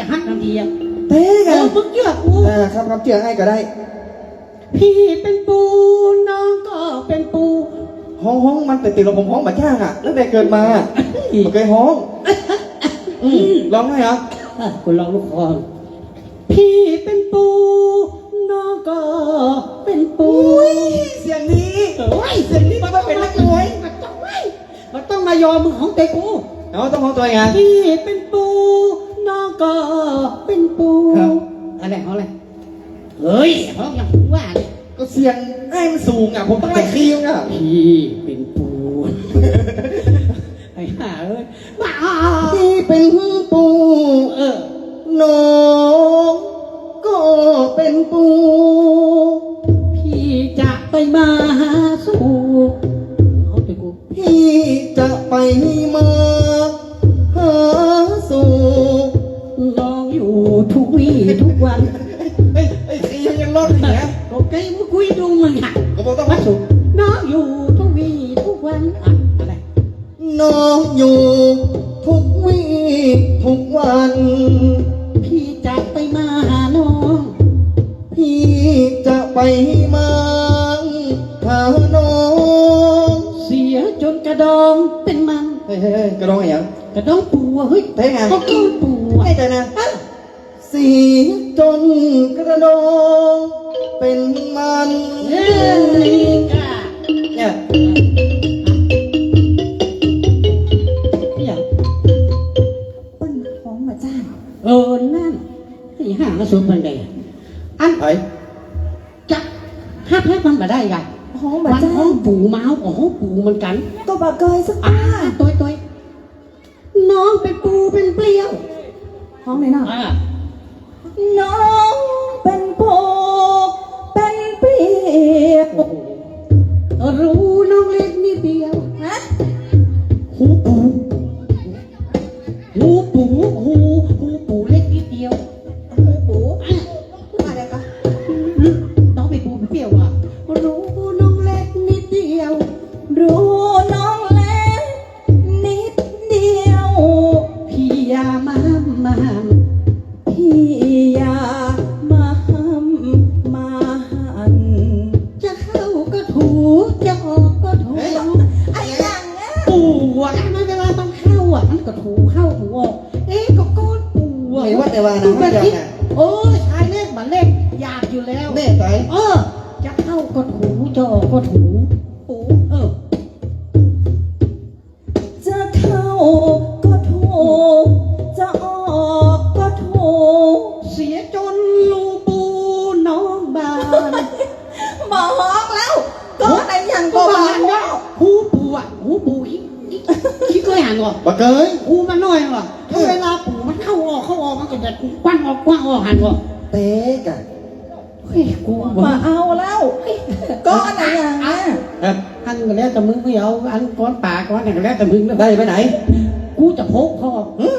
จะฮักทันทีอะเต้เอกันอมึงเชื่อกู อ่าครับครับเจือให้ก็ได้ พี่เป็นปูน้องก็เป็นปู ห้องห้องมันแต่ติดลมผมห้องบัดย่างอะตั้งแต่เกิดมาไม่เคยห้องอืมร้องไห้เหรออะคุณลองลูกคอพี่เป็นปูน้องก็เป็นปู เสียงนี้โอ้ยเสียงนี้มันต้องเป็นนักมวยมันต้องไม่มันต้องมายอมมึงของเตะกูเอาต้องห้องตัวไงพี่เป็นปู น้องก็เป็นปูครับอะไรเขาอะไรเฮ้ยเขาอย่างผมว่าเนี่ยก็เสียงไอ้มันสูงอะผมต้องไล่คีมอะพี่เป็นปูไอ้ห่าเอ้ยบ้าที่เป็นปูเออน้องก็เป็นปู พี่จะไปมาหาสู่เอาไปกูพี่จะไปมา กวี่ทุกวันเฮ้ยเฮ้ยคีมยังรอดอยู่นะโอเคมึงคุยดูมึงอะก็บอกต้องมามาสู่น้องอยู่ทุกวี่ทุกวันอะอะไรน้องอยู่ทุกวี่ทุกวัน พี่จะไปมาหาน้อง พี่จะไปมาหาน้อง เสียจนกระดองเป็นมัน เฮ้ยเฮ้ยเฮ้ยกระดองอะไรอย่างกระดองปูอะเฮ้ยเท่ไงก็ก้อน สียจนกระดองเป็นมันเอ้ยก้าเนี่ยเนี่ยเปิ้นฟ้องมาจ้างเออนั่นไอ้ห่ามาสูบมันได้อันไอ้จะห้าพักมันมาได้ไงฟ้องมามันจ้าห้องงปูเมาส์ของห้องปูเหมันกันก็บอกเกยสักอ่าป้าตัวตัวน้องเป็นปูเป็นเปรี้ยวฟ้องเลยเนาะ อ่า น้องเป็นโปเป็นเปียก โอ้โห ก็ถูเข้าถูออกเอ๊ะก็ก้อนปูอะไม่ว่าแต่ว่านะตูไม่แบบยังนี้อะโอ้ยชายเล็กบันเล็กอยากอยู่แล้วแน่ใจเออ จะเข้าก็ถูจะออกก็ถูปูเออจะเข้าก็ถูกจะออกก็ถูกเสียจนานก่อนบักเกยปูมันน้อยว่ะถ้าเวลาปูมันเข้าออกเข้าออกมันก็จะกว้างออกกว้างออกหันว่ะเต้กันเฮ้ยกูมาว่าเอาแล้วก็ไหนยังอะครับอันก็แล้วแต่มึงไม่เอาอันก้อนป่าก้อนไหนก็แล้วแต่มึงนะได้ไปไหน กูจะพกพ่อหึ